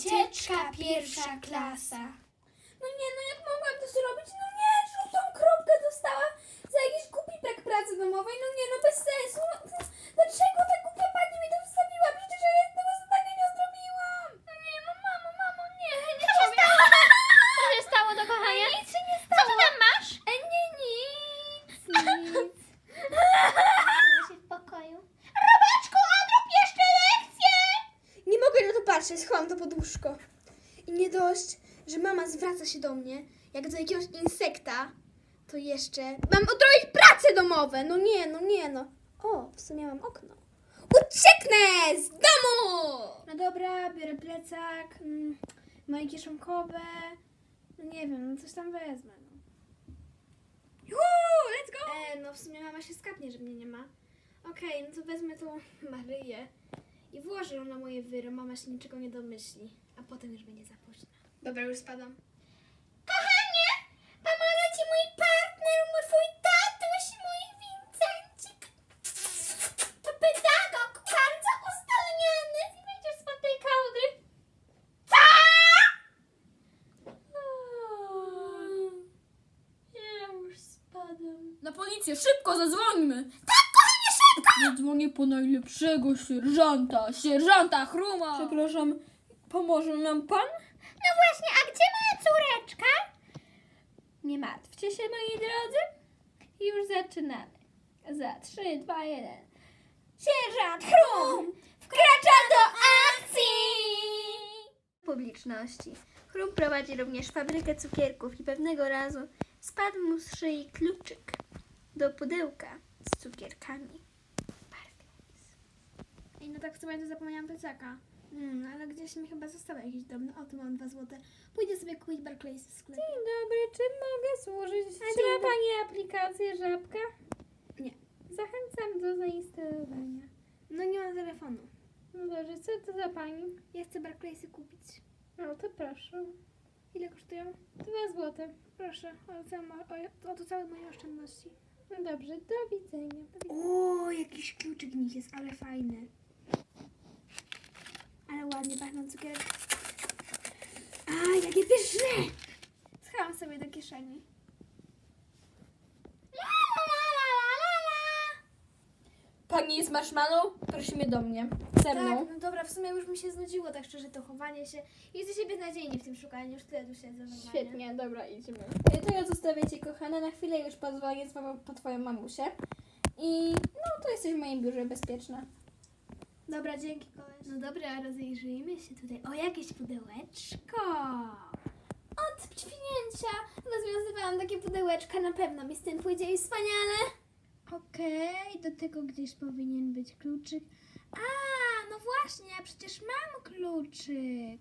Ucieczka pierwsza klasa. No nie, no jak mogłam to zrobić? No nie, żółtą kropkę dostała za jakiś głupi brak pracy domowej. No nie, no bez sensu. No, dlaczego ta głupia pani mi to wstawiła? Przecież ja tego zadania nie odrobiłam. No nie, no mamo, mamo, nie. nie Co się stało? Co się stało do kochania? Nic się nie Co stało. ty tam masz? E, nie, nic, nic. Ja się w pokoju. Robaczku, odrób jeszcze lekcję! Nie patrzeć, schowam to pod łóżko. I nie dość, że mama zwraca się do mnie, jak do jakiegoś insekta, to jeszcze mam odrobić prace domowe. No nie, no nie, no. O, w sumie mam okno. Ucieknę z domu! No dobra, biorę plecak, mm, moje kieszonkowe. No nie wiem, no coś tam wezmę. No. Juhu, let's go! E, no w sumie mama się skapnie, że mnie nie ma. Okej, no to wezmę tą Maryję i włożę ją na moje wyry. Mama się niczego nie domyśli, a potem już będzie za późno. Dobra, już spadam. Kochanie, pomoże ci mój partner, mój twój tatuś, mój Wincencik. To pedagog, bardzo uzdolniony. Nie wejdziesz spod tej kołdry. Co? Ja już spadam. Na policję, szybko zadzwońmy! Tak! Zadzwonię po najlepszego sierżanta, sierżanta Chruma! Przepraszam, pomoże nam pan? No właśnie, a gdzie moja córeczka? Nie martwcie się, moi drodzy. Już zaczynamy. Za 3, 2, 1. Sierżant Chrum wkracza do akcji! Publiczności. Chrum prowadzi również fabrykę cukierków i pewnego razu spadł mu z szyi kluczyk do pudełka z cukierkami. Ej, no tak w sumie to zapomniałam plecaka. Hmm, ale gdzieś mi chyba został jakiś drobny. O, tu mam dwa złote. Pójdę sobie kupić Barclays w sklepie. Dzień dobry, czym mogę służyć? A, dzień dobry. Pani aplikację Żabka? Nie. Zachęcam do zainstalowania. No nie mam telefonu. No dobrze, co to za Pani? Ja chcę Barclaysy kupić. No to proszę. Ile kosztują? Dwa złote. Proszę, o, całe, mo- o, o to całe moje oszczędności. No dobrze, do widzenia. O, jakiś kluczyk nich jest, ale fajny. Ładnie pachną cukierki. A, jakie pyszne! Schowam sobie do kieszeni. Pani jest marshmallow? Prosimy do mnie. Ze mną. Tak, no dobra, w sumie już mi się znudziło, tak szczerze, to chowanie się. Jesteście beznadziejni w tym szukaniu, już tyle tu siedzę. normalnie. Świetnie, dobra, idziemy. To ja zostawię Cię, kochana. Na chwilę już pozwolę z po Twoją mamusię. I no, to jesteś w moim biurze bezpieczna. Dobra, dzięki koleś. No dobra, rozejrzyjmy się tutaj. O, jakieś pudełeczko! Od ćwinięcia rozwiązywałam takie pudełeczka, na pewno mi z tym pójdzie i wspaniale. Okej, do tego gdzieś powinien być kluczyk. A, no właśnie, ja przecież mam kluczyk.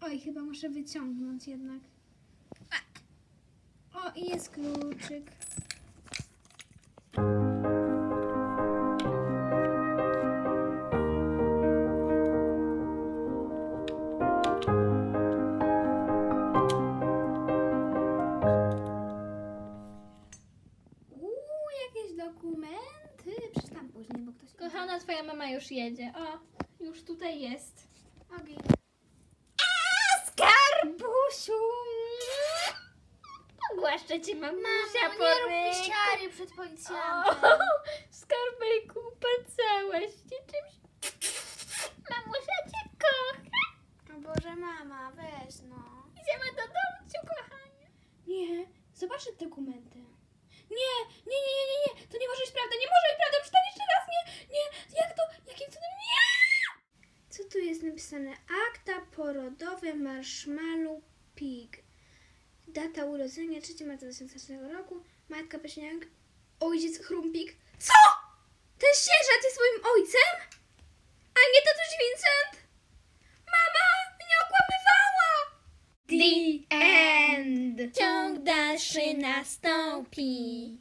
Oj, chyba muszę wyciągnąć jednak. O, i jest kluczyk. Dokumenty. Przeczytam później, bo ktoś... Kochana, Twoja mama już jedzie. O, już tutaj jest. Ogi. Skarbusiu! Pogłaszczę cię, mamusia, Mamo, po nie rób ręku. piściary przed O, policjantem. skarbejku, pocałaś się czymś. Mamusia cię kocha. O Boże, mama, weź no. Idziemy do domu, kochanie. Nie, zobaczę dokumenty. Nie, nie, nie, nie, nie, nie, to nie może być prawda, nie może być prawda, przeczytam jeszcze raz, nie, nie, jak to, jakim cudem, nie! Co tu jest napisane? Akta porodowe Marshmallow Pig. Data urodzenia 3 marca 2004 roku, matka Peśniak, ojciec Chrumpik. Co? Ten sierżant jest moim ojcem? A nie tatuś Vincent? Mama mnie okłamywała! The end. Dalszy nastąpi.